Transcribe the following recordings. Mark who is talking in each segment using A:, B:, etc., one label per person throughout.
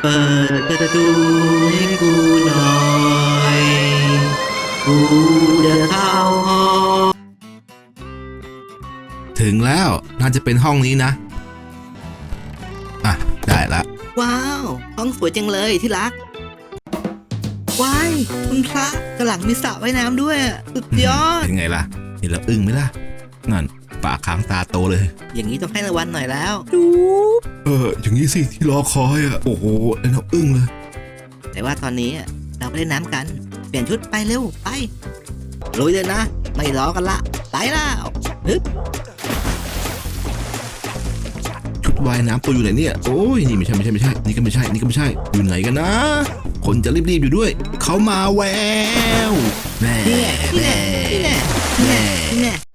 A: เปิดประตูให้กูหน่อย กูจะเข้าห้อง
B: ถึงแล้วน่าจะเป็นห้องนี้นะ อะ ได้ละ
A: ว้าว ห้องสวยจังเลยที่รัก ว้ายคุณพระกระหลังมีสระว่ายน้ำด้วยอะสุดยอด
B: เป็นไงล่ะเห็นแล้วอึ้งไหมล่ะ นั่น ปากค้างตาโตเลย
A: อย่างนี้ต้องให้รางวัลหน่อยแล้ว
B: เออ อย่างนี้สิที่รอคอยอะ โอ้โหไอ้น้องอึ้งเลย
A: แต่ว่าตอนนี้อะเราไปเล่นน้ำกัน เปลี่ยนชุดไปเร็ว ไปลุยเลยนะ ไม่รอกันละ ไปแล้วฮึบ
B: ชุดว่ายน้ำตัวอยู่ไหนเนี่ย โอ้ยนี่ไม่ใช่ไม่ใช่ไม่ใช่ นี่ก็ไม่ใช่ นี่ก็ไม่ใช่ อยู่ไหนกันนะ คนจะรีบๆอยู่ด้วย เขามาแววแน่
A: นี่แน่นี่แน่นี่แน่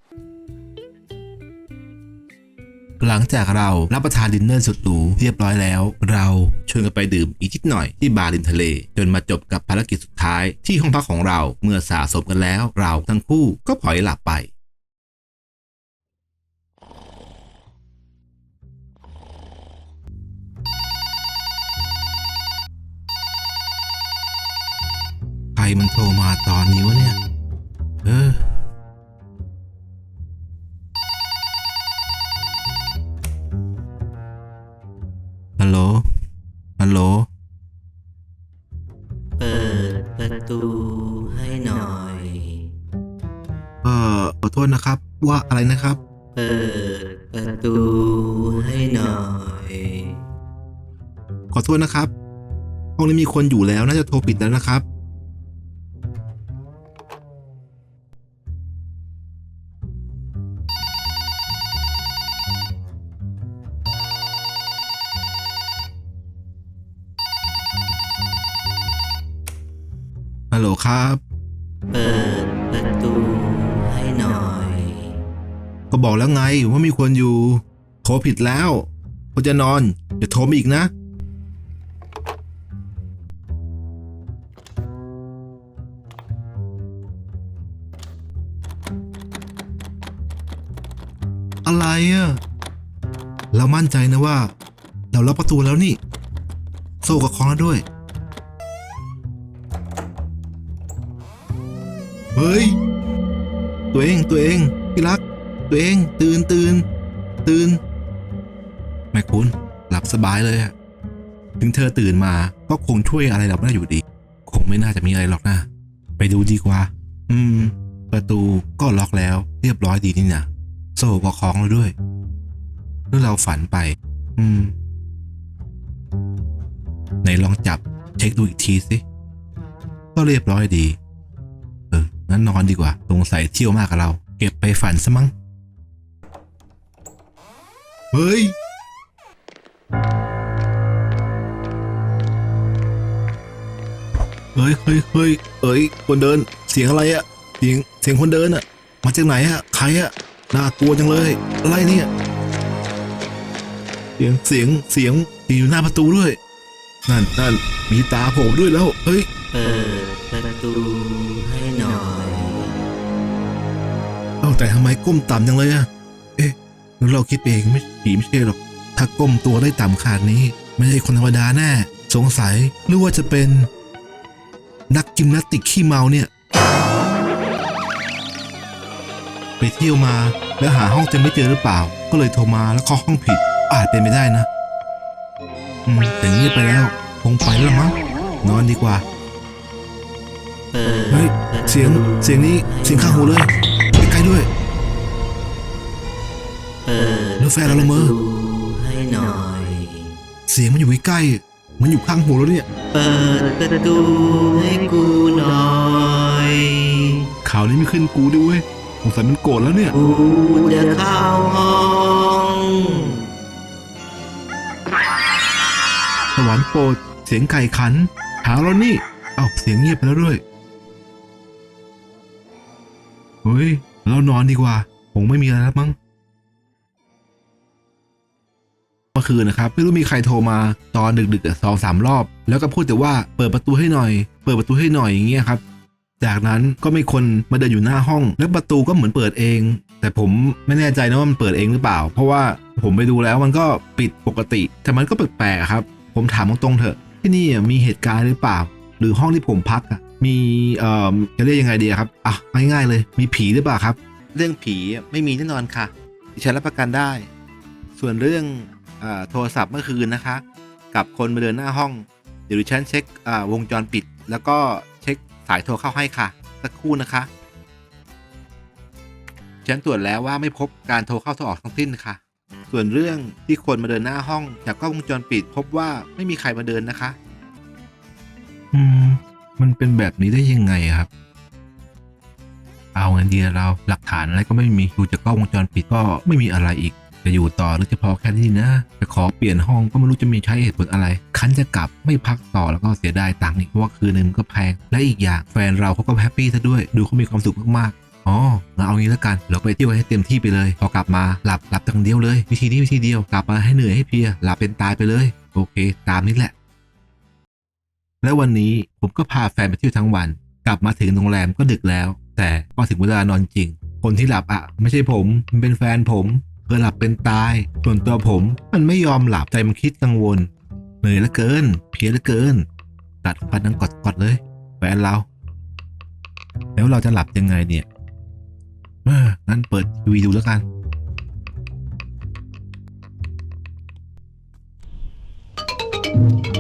B: ลังจากเรารับประทานดินเนอร์สุดหรูเรียบร้อยแล้ว เราชวนกันไปดื่มอีกนิดหน่อยที่บาร์ริมทะเล จนมาจบกับภารกิจสุดท้ายที่ห้องพักของเราเมื่อสะสมกันแล้ว เราทั้งคู่ก็พลอยหลับไปใครมันโทรมาตอนนี้วะเนี่ย เออ
A: ตูให้หน่อย
B: เอ่อขอโทษนะครับ ว่าอะไรนะครับ
A: เปิดประตูให้หน่อย
B: ขอโทษนะครับห้องนี้มีคนอยู่แล้วน่าจะโทรปิดแล้วนะครับ ครับ
A: เปิดประตูให้หน่อย
B: ก็บอกแล้วไงว่ามีคนอยู่ โทรผิดแล้วคนจะนอนอย่าโทรมาอีกนะ อะไรอะเรามั่นใจนะว่า เราล็อกประตูแล้วนี่ โซ่กับคล้องแล้วด้วย ฮ้ย ตัวเองตัวเองพี่รัก ตัวเองตื่นตื่นตื่นแม่คุณหลับสบายเลยอะถึงเธอตื่นมาก็คงช่วยอะไรเราไม่ได้อยู่ดี คงไม่น่าจะมีอะไรหรอกนะไปดูดีกว่า อืม ประตูก็ล็อกแล้วเรียบร้อยดีนี่นะโซ่ก็คล้องแล้วด้วยหรือเราฝันไป อืมไหนลองจับเช็คดูอีกทีสิก็เรียบร้อยดี งั้นนอนดีกว่าสงสัยเที่ยวมากกับเรา เก็บไปฝันซะมั้ง เฮ้ย เฮ้ยเฮ้ยเฮ้ยเอ้ย คนเดิน เสียงอะไรอะเสียง เสียงคนเดินอะมาจากไหนอะใครอะน่ากลัวจังเลย อะไรเนี่ย เสียง เสียง เสียงอยู่หน้าประตูด้วย นั่นนั่นมีตาผล่ด้วยแล้ว เฮ้ย
A: เปิดประตู
B: แต่ทำไมก้มต่ำจังเลยอะเอ๊ะหรือเราคิดเองไม่ผีไม่ใช่หรอก ถ้าก้มตัวได้ต่ำขนาดนี้ ไม่ใช่คนธรรมดาแน่ สงสัยหรือว่าจะเป็น นักจิมนาสติกขี้เมาเนี่ย ไปเที่ยวมาแล้วหาห้องจะไม่เจอหรือเปล่า ก็เลยโทรมาแล้วเคาะห้องผิด อาจเป็นไม่ได้นะอืมแต่เงียบไปแล้ว คงไปแล้วมั้งนอนดีกว่า
A: เฮ้
B: ย เสียง เสียงนี้ เสียงข้างหูเลย ด้วย
A: เปิด
B: แล้วแฟนเราละเมอ
A: ประตูให้หน่อย
B: เสียงมันอยู่ใกล้ๆมันอยู่ข้างหูแล้วเนี่ย
A: เปิดประตูให้กูหน่อย
B: ข่าวนี้ไม่ขึ้นกูด้วยเวยสงสัยมันโกรธแล้วเนี่ย
A: กูจะเข้าห้อง
B: สวรรค์โปรดเสียงไก่ขัน หาแล้วนี่ เอ้าเสียงเงียบไปแล้วด้วย เฮ้ย เรานอนดีกว่าคงไม่มีอะไรแล้วมั้งเมื่อคืนนะครับ ไม่รู้มีใครโทรมาตอนดึกๆสองสามรอบ แล้วก็พูดแต่ว่าเปิดประตูให้หน่อย เปิดประตูให้หน่อยอย่างเงี้ยครับ จากนั้นก็มีคนมาเดินอยู่หน้าห้อง แล้วประตูก็เหมือนเปิดเอง แต่ผมไม่แน่ใจนะว่ามันเปิดเองหรือเปล่า เพราะว่าผมไปดูแล้วมันก็ปิดปกติ แต่มันก็แปลกๆครับ ผมถามตรงๆเถอะที่นี่มีเหตุการณ์หรือเปล่า หรือห้องที่ผมพักอะ มีเอ่อจะเรียกยังไงดีอะครับอะง่ายๆเลย มีผีหรือเปล่าครับ เรื่องผีไม่มีแน่นอนค่ะดิฉันรับประกันได้ ส่วนเรื่องอาโทรศัพท์เมื่อคืนนะคะ กับคนมาเดินหน้าห้อง เดี๋ยวดิฉันเช็คอ่าวงจรปิด แล้วก็เช็คสายโทรเข้าให้ค่ะสักครู่นะคะฉันตรวจแล้วว่าไม่พบการโทรเข้าโทรออกทั้งสิ้นค่ะ ส่วนเรื่องที่คนมาเดินหน้าห้องจากกล้องวงจรปิด พบว่าไม่มีใครมาเดินนะคะ อืม มันเป็นแบบนี้ได้ยังไงครับ เอาไงดีเราหลักฐานอะไรก็ไม่มีดูจากกล้องวงจรปิดก็ไม่มีอะไรอีก จะอยู่ต่อหรือจะพอแค่นี้นะจะขอเปลี่ยนห้องก็ไม่รู้จะมีใช้เหตุผลอะไร คันจะกลับไม่พักต่อแล้วก็เสียดายตังค์อีกเพราะว่าคืนนึงมันก็แพงและอีกอย่างแฟนเราเขาก็แฮปปี้ซะด้วย ดูเขามีความสุขมากๆอ๋องั้นเอางี้แล้วกันเราไปเที่ยวให้เต็มที่ไปเลย พอกลับมาหลับหลับตังเดียวเลย วิธีนี้วิธีเดียวกลับมาให้เหนื่อยให้เพลียหลับเป็นตายไปเลย โอเค ตามนี้แหละ แล้ววันนี้ผมก็พาแฟนไปเที่ยวทั้งวัน กลับมาถึงโรงแรมก็ดึกแล้ว แต่พอถึงเวลานอนจริง คนที่หลับอะไม่ใช่ผม มันเป็นแฟนผมเธอหลับเป็นตาย ส่วนตัวผมมันไม่ยอมหลับใจมันคิดกังวลเหนื่อยเหลือเกิน เพลียเหลือเกินตัดฟันนังกอดๆเลยแฟนเรา แล้วเราจะหลับยังไงเนี่ยงั้นเปิดทีวีดูแล้วกันอ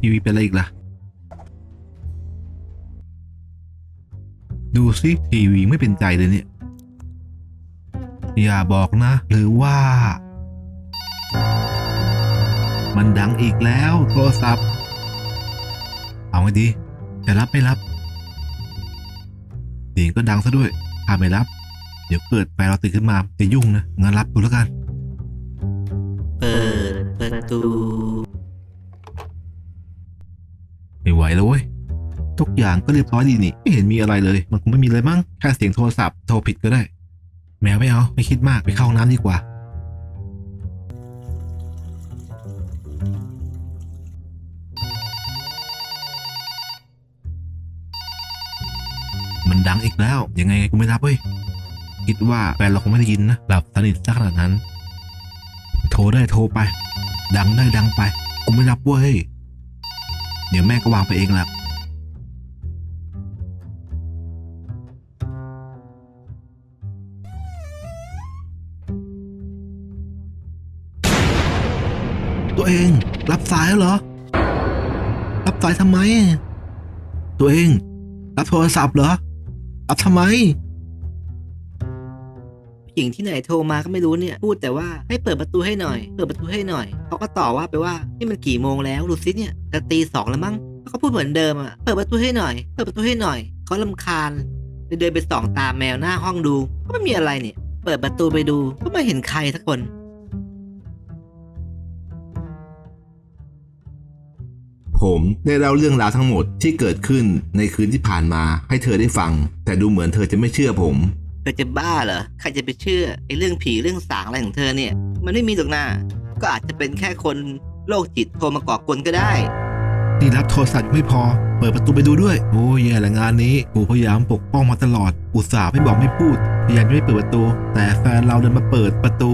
B: ทีวีเป็นอะไรอีกล่ะ ดูสิทีวีไม่เป็นใจเลยเนี่ย อย่าบอกนะ หรือว่า มันดังอีกแล้วโทรศัพท์ เอาไงดี จะรับไม่รับเสียงก็ดังซะด้วยถ้าไม่รับ เดี๋ยวเกิดแฟเราตื่นขึ้นมาจะยุ่งนะงั้นรับดูแล้วกัน
A: เปิดประตู
B: ไหวแล้วเว้ย ทุกอย่างก็เรียบร้อยดีนี่ ไม่เห็นมีอะไรเลย มันคงไม่มีเลยมั้ง แค่เสียงโทรศัพท์โทรผิดก็ได้ แมวไม่เอา ไม่คิดมาก ไปเข้าห้องน้ำดีกว่า มันดังอีกแล้ว ยังไงกูไม่รับเว้ย คิดว่าแฟนเราคงไม่ได้ยินนะ หลับสนิทซะขนาดนั้น โทรได้โทรไป ดังได้ดังไป กูไม่รับเว้ย เดี๋ยวแม่ก็วางไปเองแหละตัวเอง รับสายเหรอ รับสายทำไม ตัวเอง รับโทรศัพท์เหรอ รับทำไม
A: ผู้หญิงที่ไหนโทรมาก็ไม่รู้เนี่ย พูดแต่ว่าให้เปิดประตูให้หน่อย เปิดประตูให้หน่อยเขาก็ต่อว่าไปว่านี่มันกี่โมงแล้วดูสิเนี่ยจะตีสองแล้วมั้งเขาพูดเหมือนเดิมอะเปิดประตูให้หน่อย เปิดประตูให้หน่อยเขาลำคาญเลยเดินไปส่องตามแมวหน้าห้องดู ก็ไม่มีอะไรเนี่ย เปิดประตูไปดูก็ไม่เห็นใครสักคน
B: ผมได้เล่าเรื่องราวทั้งหมดที่เกิดขึ้นในคืนที่ผ่านมาให้เธอได้ฟัง แต่ดูเหมือนเธอจะไม่เชื่อผม
A: เธอจะบ้าเหรอ ใครจะไปเชื่อไอ้เรื่องผีเรื่องสางอะไรของเธอเนี่ย มันไม่มีหรอกนะก็อาจจะเป็นแค่คนโรคจิตโทรมาก่อกวนก็ได้
B: นี่รับโทรศัพท์ไม่พอ เปิดประตูไปดูด้วย โอ้ยแย่ละงานนี้กูพยายามปกป้องมาตลอด อุตส่าห์ไม่บอกไม่พูดพยายามจะไม่เปิดประตู แต่แฟนเราเดินมาเปิดประตู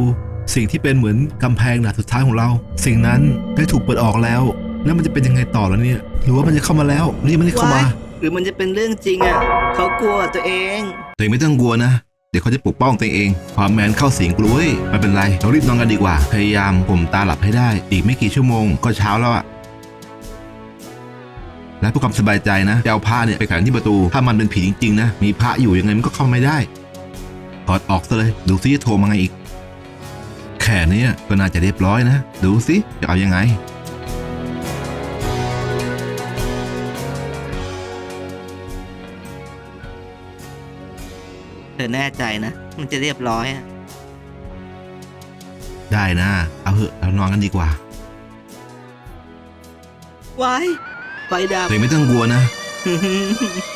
B: สิ่งที่เป็นเหมือนกำแพงหนาสุดท้ายของเรา สิ่งนั้นได้ถูกเปิดออกแล้ว แล้วมันจะเป็นยังไงต่อแล้วเนี่ย หรือว่ามันจะเข้ามาแล้ว นี่มันไม่ได้เข้ามา
A: ว้าย หรือมันจะเป็นเรื่องจริงอะเขากลัวตัวเอง
B: ตัวเองไม่ต้องกลัวนะ เดี๋ยวเขาจะปกป้องตัวเอง ความแมนเข้าสิงกลัวเว้ยไม่เป็นไรเรารีบนอนกันดีกว่า พยายามผมตาหลับให้ได้ อีกไม่กี่ชั่วโมงก็เช้าแล้วอะและเพื่อความสบายใจนะจะเอาผ้าเนี่ยไปแขวนที่ประตู ถ้ามันเป็นผีจริงๆนะ มีพระอยู่ยังไงมันก็เข้าไม่ได้ถอดออกซะเลย ดูซิจะโทรมาไงอีก แค่เนี้ยก็น่าจะเรียบร้อยนะ ดูซิจะเอายังไง
A: เธอแน่ใจนะ มันจะเรียบร้อยอะ
B: ได้นะ เอาเหอะเรานอนกันดีกว่า
A: ว้ายไฟดับ
B: ตัวเองไม่ต้องกลัวนะ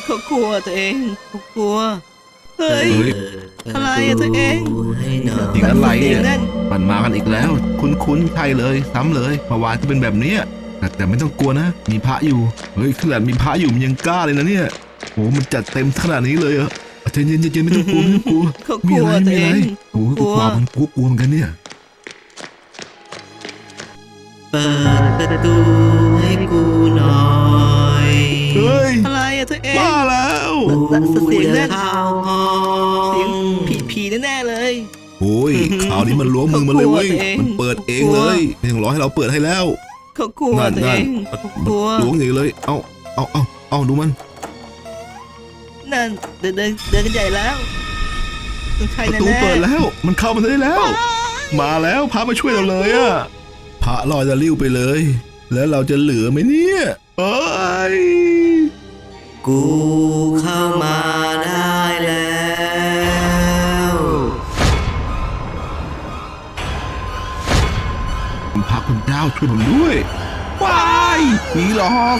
A: เขากลัวตัวเองเขากลัว เฮ้ย
B: เฮ้ย
A: อะไรอะตัวเอง
B: เสียงอะไร
A: เสีย
B: เนี่
A: ง
B: ย
A: นั่น
B: มันมากันอีกแล้ว คุ้นๆใช่เลย ซ้ำเลยเมื่อวานก็เป็นแบบเนี้ยแต่แต่ไม่ต้องกลัวนะ มีพระอยู่ เฮ้ยขนาดมีพระอยู่มันยังกล้าเลยนะเนี่ยโอ้มันจัดเต็มขนาดนี้เลยเหรอ ใจเย็นๆใจเย็นไม่ต้องกลัวไม่ต้องกลัว
A: เขาก
B: มี
A: ลัว
B: อะไร
A: ตัว
B: มี
A: อะ
B: ไร
A: ง
B: โอ้ย
A: กลั
B: กู
A: ว
B: กลัวมันกูกลัวเหมือนกันเนี่ย
A: เปิดประตูให้กูหน่อย
B: เฮ้ย
A: อะไรอะตัวเอง
B: บ้าแล้ว
A: เสียงนั่น
C: เข้าห้อง
A: เสียงผีผีแน่ๆเลย
B: โอ้ยข่าวนี้มันล้วงมือมาเลยเว้ย
A: เขากลัวตัวเอง
B: มันเปิดเองเลยไม่ต้องรอให้เราเปิดให้แล้ว
A: เขากลัว
B: นั่น
A: ตัว
B: นั่
A: เอนงเขากลัว
B: ล้วงอย่างนี้เลย เอาเอาเอาเอาดูมัน
A: นั่นเดินเดินเดินกันใหญ่แล้วต้องใช่
B: ประ
A: แน่
B: ตู
A: ๆ
B: เปิดแล้ว มันเข้ามาได้แล้ว มาแล้วพระมาช่วยเราเลยอะพระลอยจะลิ้วไปเลย แล้วเราจะเหลือไหมเนี่ยเอ้ย
C: กูเข้ามาได้แล้ว
B: คุณพระคุณเจ้าช่วยผมด้วยว้ายผีหลอก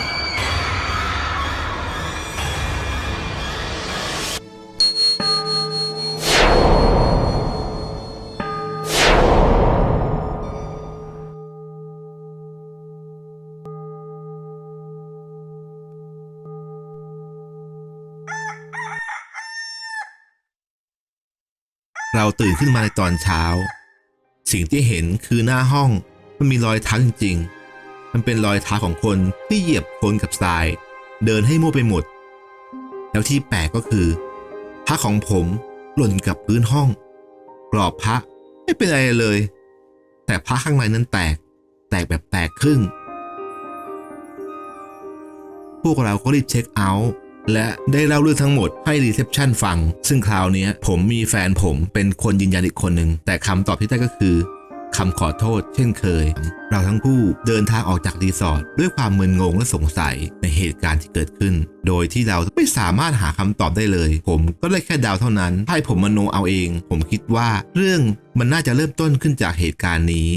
B: เราตื่นขึ้นมาในตอนเช้า สิ่งที่เห็นคือหน้าห้องมันมีรอยเท้าจริง ๆ มันเป็นรอยเท้าของคนที่เหยียบคนกับทราย เดินให้มั่วไปหมด แล้วที่แปลกก็คือ พระของผมหล่นกับพื้นห้อง กรอบพระไม่เป็นอะไรเลย แต่พระข้างในนั้นแตก แตกแบบแตกครึ่งพวกเราก็รีบเช็คเอาท์ และได้เล่าเรื่องทั้งหมดให้รีเซพชันฟัง ซึ่งคราวนี้ผมมีแฟนผมเป็นคนยืนยันอีกคนหนึ่ง แต่คำตอบที่ได้ก็คือคำขอโทษเช่นเคย เราทั้งคู่เดินทางออกจากรีสอร์ทด้วยความมึนงงและสงสัยในเหตุการณ์ที่เกิดขึ้น โดยที่เราไม่สามารถหาคำตอบได้เลย ผมก็ได้แค่เดาเท่านั้นให้ผมมโนเอาเอง ผมคิดว่าเรื่องมันน่าจะเริ่มต้นขึ้นจากเหตุการณ์นี้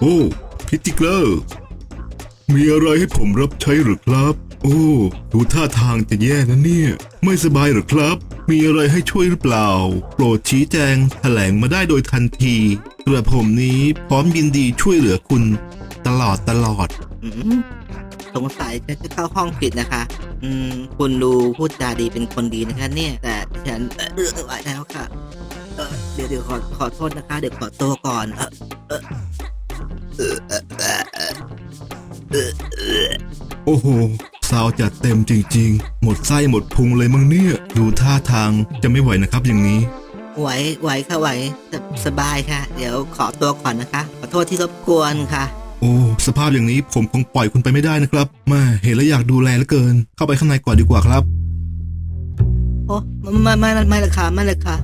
B: โอ้พิติเกอร์มีอะไรให้ผมรับใช้หรือครับ โอ้ ดูท่าทางจะแย่นะเนี่ย ไม่สบายหรือครับ มีอะไรให้ช่วยหรือเปล่า โปรดชี้แจงแถลงมาได้โดยทันทีกระผมนี้พร้อมยินดีช่วยเหลือคุณ ตลอดตลอด
A: อืมสงสัยฉันจะเข้าห้องผิดนะคะ อืม คุณดูพูดจาดีเป็นคนดีนะคะ เนี่ย แต่ฉันเอ่อเรื่อไหวแล้วค่ะ เออเดี๋ยวเดี๋ยวขอขอโทษนะคะ เดี๋ยวขอตัวก่อน เออเออ
B: โอ้โหซาวจัดเต็มจริง ๆ หมดไส้หมดพุงเลยมั้งเนี่ย ดูท่าทางจะไม่ไหวนะครับอย่างนี้
A: ไหวไหวค่ะไหวสสบายค่ะ เดี๋ยวขอตัวก่อนนะคะ ขอโทษที่รบกวนค่ะ
B: โอ้สภาพอย่างนี้ผมคงปล่อยคุณไปไม่ได้นะครับแมาเห็นแล้วอยากดูแลเหลือเกิน เข้าไปข้างในก่อนดีกว่าครับ
A: โอ้ไม่ไม่ไม่ไม่เลยค่ะไม่เลยค่ะ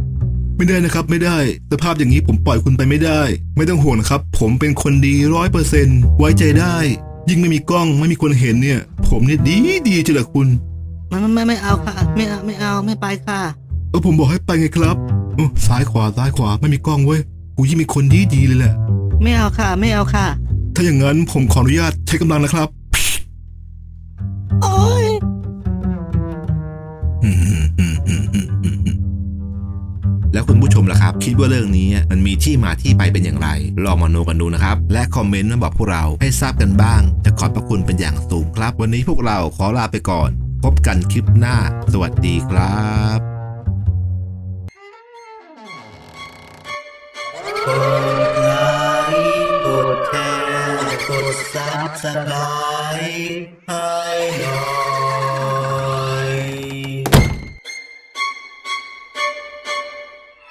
B: ไม่ได้นะครับไม่ได้ สภาพอย่างนี้ผมปล่อยคุณไปไม่ได้ ไม่ต้องห่วงนะครับ ผมเป็นคนดีร้อยเปอร์เซนไว้ใจได้ ยิ่งไม่มีกล้องไม่มีคนเห็นเนี่ย ผมเนี่ยดีดีจะเหลือคุณ
A: ไม่ไม่ไม่ไม่เอาค่ะ ไม่เอาไม่เอาไม่ไปค่ะ
B: เออผมบอกให้ไปไงครับโอ้ซ้ายขวาซ้ายขวาไม่มีกล้องเว้ยกูยิ่งมีคนดีดีเลยแหละ
A: ไม่เอาค่ะ ไม่เอาค่ะ
B: ถ้าอย่างนั้นผมขออนุญาตใช้กำลังนะครับ
A: โอ้ย
B: คิดว่าเรื่องนี้มันมีที่มาที่ไปเป็นอย่างไร ลองมาโนกันดูนะครับ และคอมเมนต์มาบอกพวกเราให้ทราบกันบ้าง จะขอบพระคุณเป็นอย่างสูงครับ วันนี้พวกเราขอลาไปก่อน พบกันคลิปหน้า สวัสดีครับ
C: กดไลค์กดแชร์กดซับสไครต์ให้หน่อย